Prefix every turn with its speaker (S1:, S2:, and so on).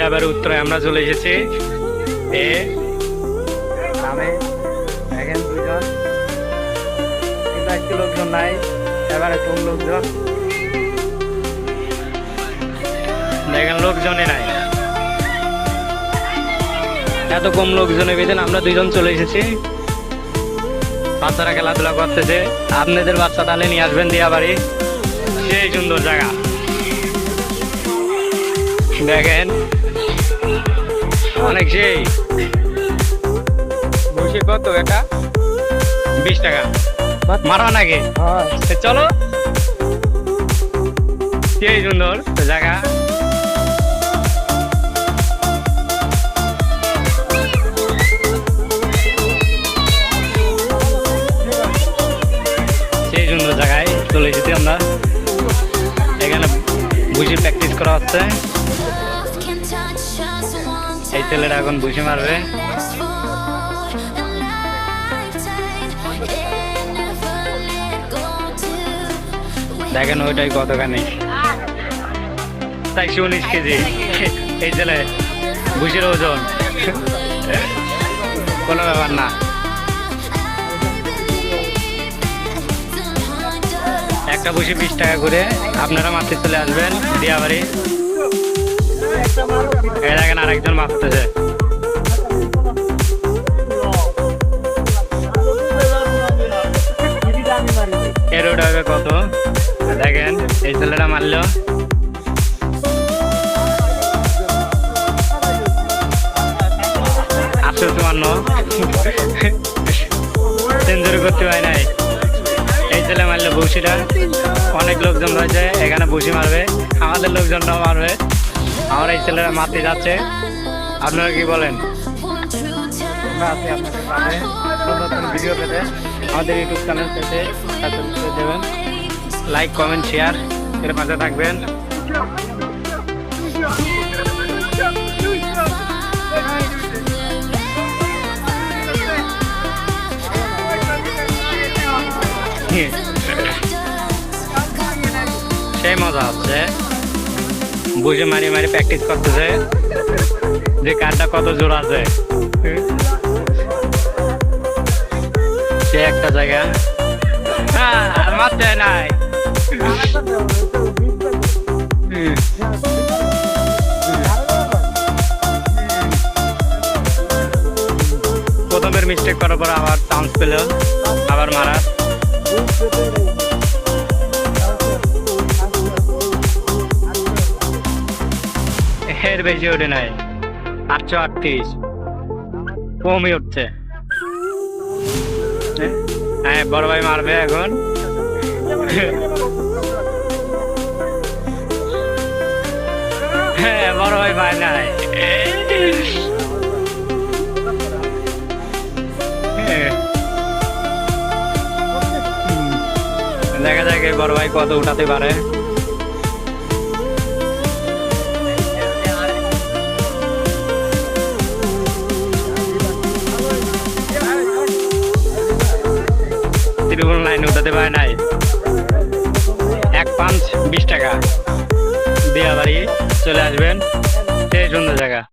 S1: আবার উত্তরে আমরা চলে এসেছি। এ,
S2: নামে। দেখেন দুজন। একটি লোকজন নাই এবারে কোন লোকজন?
S1: দেখেন লোকজনই নাই। এত কম লোকজনের ভিতরে আমরা দুইজন চলে এসেছি। বাচ্চারা খেলাধুলা করতেছে। আপনাদের বাচ্চা তাহলে নিয়ে আসবেন দিয়া বাড়ি সেই সুন্দর জায়গা। দেখেন। অনেক সেই বসে কত এটা? বিশ টাকা। মারা নাকি?
S2: হ্যাঁ।
S1: চলো। সেই সুন্দর? জায়গা। সেই সুন্দর জায়গায় চলে এসেছি আমরা। এখানে বুঝি প্র্যাকটিস করা হচ্ছে। ছেলেটা এখন বুঝি মারবে। দেখেন ওইটাই কতখানি। চারশো উনিশ কেজি। এই ছেলে বুঝির ওজন। কোনো ব্যাপার না। একটা বসে বিশ টাকা করে। আপনারা মারতে চলে আসবেন দিয়াবাড়ি এই দেখেন আরেকজন মারতেছে এর কত? দেখেন, এই ছেলেটা মারলো। আটশো চুয়ান্ন সেঞ্চুরি করতে হয় নাই। এই ছেলে মারলে বসিটা। অনেক লোকজন রয়েছে, এখানে বসি মারবে। আমাদের লোকজনরাও মারবে। আমার এই ছেলেরা মারতে যাচ্ছে। আপনারা কি বলেন?
S2: আমরা আছি আপনাদের পাশে নতুন নতুন ভিডিও পেতে আমাদের ইউটিউব চ্যানেল পেতে সাবস্ক্রাইব দেবেন।
S1: লাইক কমেন্ট শেয়ার এর মাঝে থাকবেন। সেই মজা হচ্ছে। বুঝে মারি মারি প্র্যাকটিস করতেছে। যে কারটা কত জোর আছে। সে একটা জায়গা। মারতে নাই। প্রথমের মিস্টেক করার পর আবার চান্স পেল। আবার মারার। এর বেশি ওঠে নাই। আটশো আটত্রিশ। কমই উঠছে। হ্যাঁ? বড় ভাই মারবে এখন। হ্যাঁ বড় ভাই ভাই নাই। হ্যাঁ। দেখা যাক বড় ভাই কত উঠাতে পারে। লাইন পারে নাই। এক পাঁচ বিশ টাকা। দিয়া বাড়ি চলে আসবেন সেই সুন্দর জায়গা।